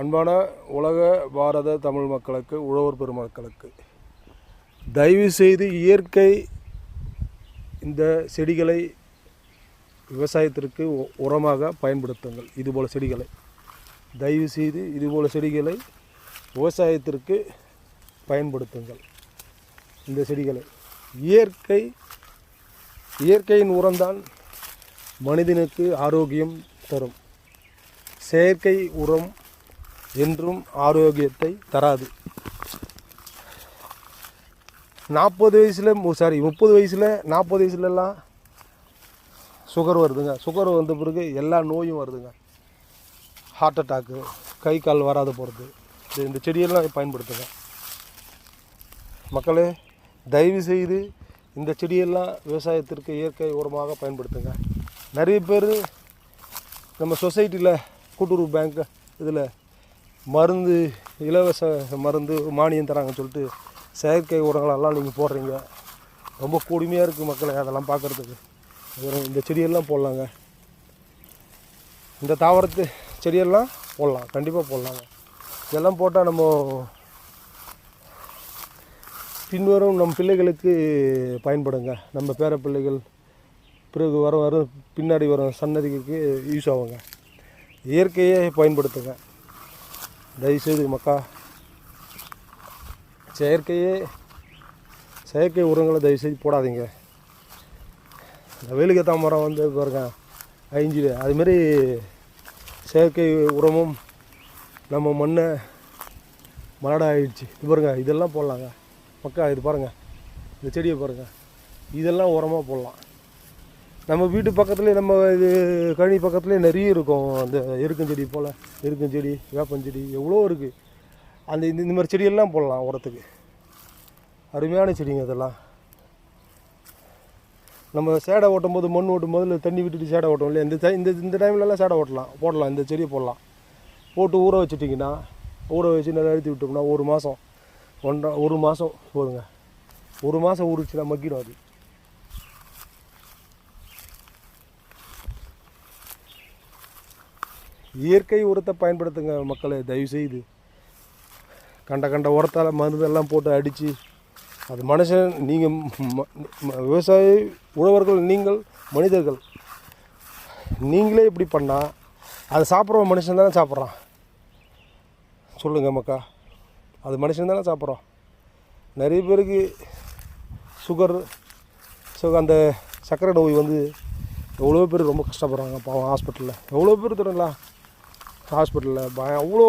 அன்பான உலக பாரத தமிழ் மக்களுக்கு உழவர் பெருமக்களுக்கு தயவு செய்து இயற்கை இந்த செடிகளை விவசாயத்திற்கு உரமாக பயன்படுத்துங்கள். இதுபோல் செடிகளை. தயவு செய்து இதுபோல் செடிகளை விவசாயத்திற்கு பயன்படுத்துங்கள். இந்த செடிகளை. இயற்கை இயற்கையின் உரம்தான் மனிதனுக்கு ஆரோக்கியம் தரும். செயற்கை உரம் என்றும் ஆரோக்கியத்தை தராது. நாற்பது வயசில் சாரி முப்பது வயசில் நாற்பது வயசுலலாம் சுகர் வருதுங்க. சுகர் வந்த பிறகு எல்லா நோயும் வருதுங்க. ஹார்ட் அட்டாக்கு கை கால் வராத போகிறது இது இந்த செடியெல்லாம் பயன்படுத்துங்க. மக்களே தயவு செய்து இந்த செடியெல்லாம் விவசாயத்திற்கு இயற்கை உரமாக பயன்படுத்துங்க. நிறைய பேர் நம்ம சொசைட்டியில் கூட்டுறவு பேங்க் இதில் மருந்து இலவச மருந்து மானியம் தராங்கன்னு சொல்லிட்டு செயற்கை உரங்களெல்லாம் நீங்கள் போடுறீங்க. ரொம்ப கொடுமையாக இருக்குது மக்களை அதெல்லாம் பார்க்குறதுக்கு. இந்த செடியெல்லாம் போடலாங்க. இந்த தாவரத்து செடியெல்லாம் போடலாம் கண்டிப்பாக போடலாங்க. இதெல்லாம் போட்டால் நம்ம பின்வரும் நம் பிள்ளைகளுக்கு பயன்படுங்க. நம்ம பேர பிள்ளைகள் பிறகு வர வர பின்னாடி வரும் சன்னதிக்கு யூஸ் ஆகுங்க. இயற்கையை பயன்படுத்துங்க. தயவுசெய்து மக்கா செயற்கையே செயற்கை உரங்களை தயவுசெய்து போடாதீங்க. இந்த வேலுக்கத்தா மரம் வந்து பாருங்க அழிஞ்சிடு அதுமாரி செயற்கை உரமும் நம்ம மண்ணை மலட ஆயிடுச்சு இது பாருங்க இதெல்லாம் போடலாங்க. மக்கா இது பாருங்கள் இந்த செடியை பாருங்கள் இதெல்லாம் உரமாக போடலாம். நம்ம வீட்டு பக்கத்துலேயே நம்ம இது கழனி பக்கத்துலேயே நிறைய இருக்கும். அந்த எருக்கஞ்செடி போல் எருக்கஞ்செடி வேப்பஞ்செடி எவ்வளோ இருக்குது அந்த இந்த இந்த மாதிரி செடியெல்லாம் போடலாம் உரத்துக்கு. அருமையான செடிங்க இதெல்லாம். நம்ம சேடை ஓட்டும் போது மண் ஓட்டும் போது தண்ணி விட்டுட்டு சேடை ஓட்டும் இல்லையா? இந்த இந்த இந்த டைம்லலாம் சேடை ஓட்டலாம். போடலாம் இந்த செடியை போடலாம். போட்டு ஊற வச்சுட்டிங்கன்னா ஊற வச்சு நல்லா அழுத்தி விட்டோம்னா ஒரு மாதம் ஒன்றரை ஒரு மாதம் போதுங்க. ஒரு மாதம் ஊறிச்சுன்னா மக்கிடும் அது. இயற்கை உரத்தை பயன்படுத்துங்க மக்களை தயவு செய்து கண்ட கண்ட உரத்தால் மருந்தெல்லாம் போட்டு அடித்து அது மனுஷன் நீங்கள் விவசாய உழவர்கள் நீங்கள் மனிதர்கள். நீங்களே இப்படி பண்ணால் அதை சாப்பிட்ற மனுஷன் தானே சாப்பிட்றான். சொல்லுங்கள் மக்கா அது மனுஷன் தானே சாப்பிட்றோம் நிறைய பேருக்கு சுகர் ஸோ அந்த சர்க்கரை நோய் வந்து எவ்வளோ பேர் ரொம்ப கஷ்டப்படுறாங்க பாவம் ஹாஸ்பிட்டலில். எவ்வளோ பேர் தெரியுங்களா? ஹாஸ்பிட்டலில் பயம். அவ்வளோ